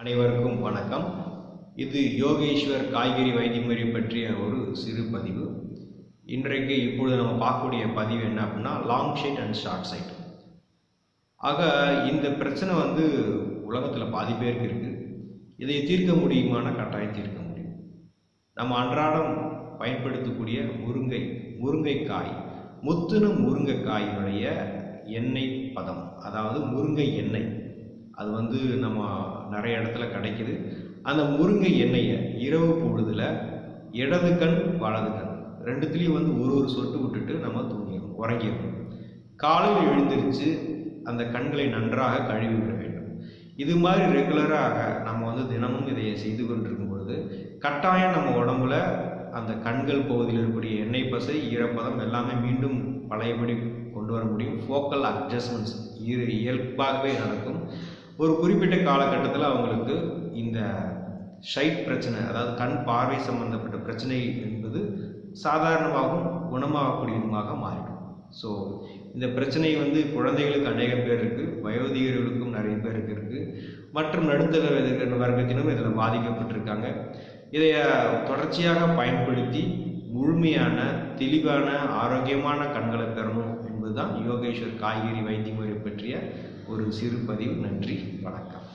அனைவருக்கும் வணக்கம். இது யோகேஸ்வர் காய்கறி வைத்தியமுறை பற்றிய ஒரு சிறு பதிவு. இன்றைக்கு இப்பொழுது நம்ம பார்க்கக்கூடிய பதிவு என்ன அப்படின்னா long side and short side ஆக இந்த பிரச்சனை வந்து உலகத்தில் பாதி பேருக்கு இருக்குது இதை தீர்க்க முடியுமான கட்டாயம் தீர்க்க முடியும். நம்ம அன்றாடம் பயன்படுத்தக்கூடிய முருங்கை முருங்கைக்காய் முத்துன முருங்கைக்காயினுடைய எண்ணெய் பதம் அதாவது முருங்கை எண்ணெய். அது வந்து நம்ம நிறைய இடத்துல கிடைக்குது. அந்த முருங்கை எண்ணெயை இரவு பொழுதுல இடது கண் வலது கண் ரெண்டுத்துலேயும் வந்து ஒரு ஒரு சொட்டு விட்டுட்டு நம்ம தூங்கிடணும் உறங்கிடணும். காலையில் எழுந்திரிச்சு அந்த கண்களை நன்றாக கழுவி விட வேண்டும். இது மாதிரி ரெகுலராக நம்ம வந்து தினமும் இதை செய்து கொண்டிருக்கும் பொழுது கட்டாயம் நம்ம உடம்புல அந்த கண்கள் பகுதியில் இருக்கக்கூடிய எண்ணெய் பசை ஈரப்பதம் எல்லாமே மீண்டும் பழையபடி கொண்டு வர முடியும். ஃபோக்கல் அட்ஜஸ்ட்மெண்ட்ஸ் இயல்பாகவே நடக்கும். ஒரு குறிப்பிட்ட காலகட்டத்தில் அவங்களுக்கு இந்த ஷைட் பிரச்சனை அதாவது கண் பார்வை சம்பந்தப்பட்ட பிரச்சனை என்பது சாதாரணமாகவும் குணமாகக்கூடியதுமாக மாறிடும். ஸோ இந்த பிரச்சனை வந்து குழந்தைகளுக்கு அநேக பேர் இருக்குது வயோதிகர்களுக்கும் நிறைய பேருக்கு இருக்குது மற்றும் நடுத்தர வர்க்கத்தினரும் இதில் பாதிக்கப்பட்டிருக்காங்க. இதை தொடர்ச்சியாக பயன்படுத்தி முழுமையான தெளிவான ஆரோக்கியமான கண்களை பெறணும். என்பதுதான் யோகேஸ்வர் காய்கறி வைத்தியமுறை பற்றிய ஒரு சிறு பதிவு. நன்றி வணக்கம்.